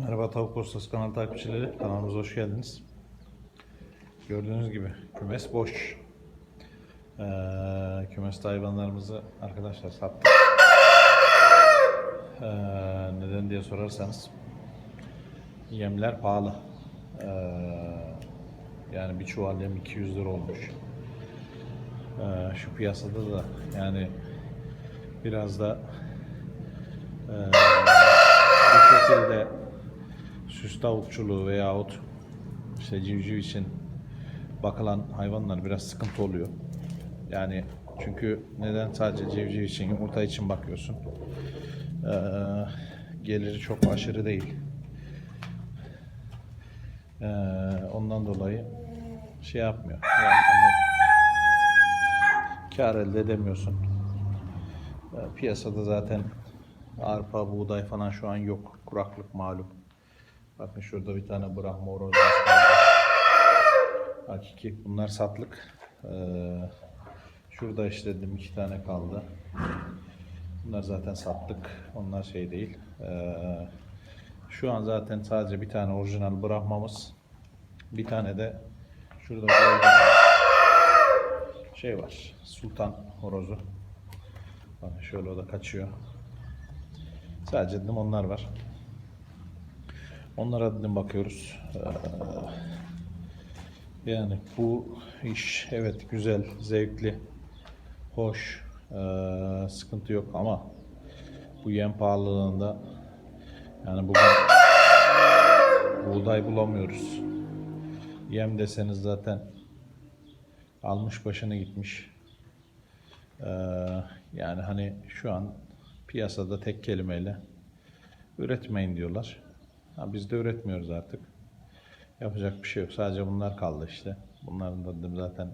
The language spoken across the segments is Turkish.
Merhaba Tavuk Postası kanal takipçileri. Kanalımıza hoş geldiniz. Gördüğünüz gibi kümes boş. Ee, kümeste hayvanlarımızı arkadaşlar sattık. Ee, neden diye sorarsanız yemler pahalı. Ee, yani bir çuval yem 200 lira olmuş. Ee, şu piyasada da yani biraz da ee, bu şekilde süs tavukçuluğu veyahut işte civciv için bakılan hayvanlar biraz sıkıntı oluyor. Yani çünkü neden sadece civciv için, yumurta için bakıyorsun. Ee, geliri çok aşırı değil. Ee, ondan dolayı şey yapmıyor. Yani hani kar elde edemiyorsun. Ee, piyasada zaten arpa, buğday falan şu an yok. Kuraklık malum. Bakın şurada bir tane Brahma kaldı. Hakiki. Bunlar satlık. Ee, şurada işledim iki tane kaldı. Bunlar zaten sattık. Onlar şey değil. Ee, şu an zaten sadece bir tane orijinal Brahma'mız. Bir tane de şurada şey var. Sultan horozu. Bakın şöyle o da kaçıyor. Sadece dedim onlar var. Onlara dedim bakıyoruz. Ee, yani bu iş evet güzel, zevkli, hoş, ee, sıkıntı yok ama bu yem pahalılığında yani bugün buğday bulamıyoruz. Yem deseniz zaten almış başını gitmiş. Ee, yani hani şu an piyasada tek kelimeyle üretmeyin diyorlar. Ha, biz de üretmiyoruz artık. Yapacak bir şey yok. Sadece bunlar kaldı işte. Bunların da dedim zaten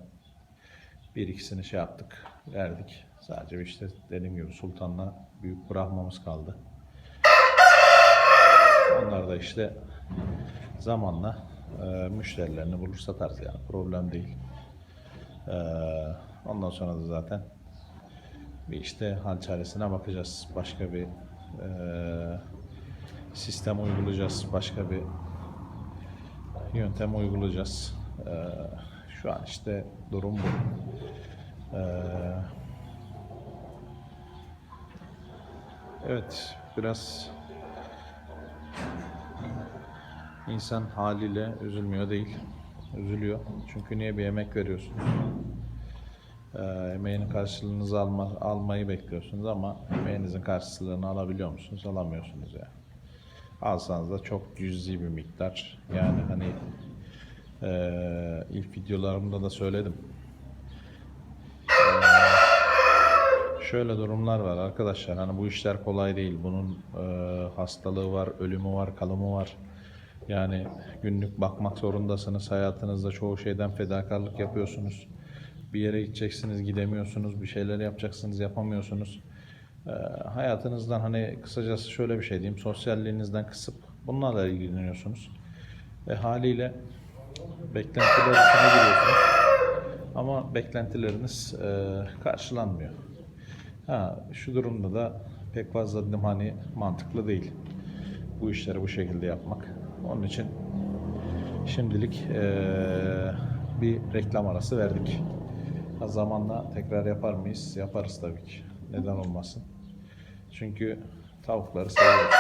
bir ikisini şey yaptık, verdik. Sadece işte dediğim gibi Sultan'la büyük Brahma'mız kaldı. Onlar da işte zamanla e, müşterilerini bulur satarız yani problem değil. E, ondan sonra da zaten bir işte hal çaresine bakacağız. Başka bir e, sistem uygulayacağız. Başka bir yöntem uygulayacağız. E, şu an işte durum bu. E, evet biraz insan haliyle üzülmüyor değil. Üzülüyor. Çünkü niye bir emek veriyorsunuz? e, emeğinin karşılığınızı alma, almayı bekliyorsunuz ama emeğinizin karşılığını alabiliyor musunuz? Alamıyorsunuz yani. Alsanız da çok cüzi bir miktar. Yani hani e, ilk videolarımda da söyledim. E, şöyle durumlar var arkadaşlar. Hani bu işler kolay değil. Bunun e, hastalığı var, ölümü var, kalımı var. Yani günlük bakmak zorundasınız. Hayatınızda çoğu şeyden fedakarlık yapıyorsunuz bir yere gideceksiniz gidemiyorsunuz bir şeyler yapacaksınız yapamıyorsunuz hayatınızdan hani kısacası şöyle bir şey diyeyim sosyalliğinizden kısıp bunlarla ilgileniyorsunuz ve haliyle beklentiler içine giriyorsunuz ama beklentileriniz e, karşılanmıyor ha, şu durumda da pek fazla dedim hani mantıklı değil bu işleri bu şekilde yapmak onun için şimdilik e, bir reklam arası verdik. Ha, Zamanla tekrar yapar mıyız? Yaparız tabii ki. Neden olmasın? Çünkü tavukları seviyoruz.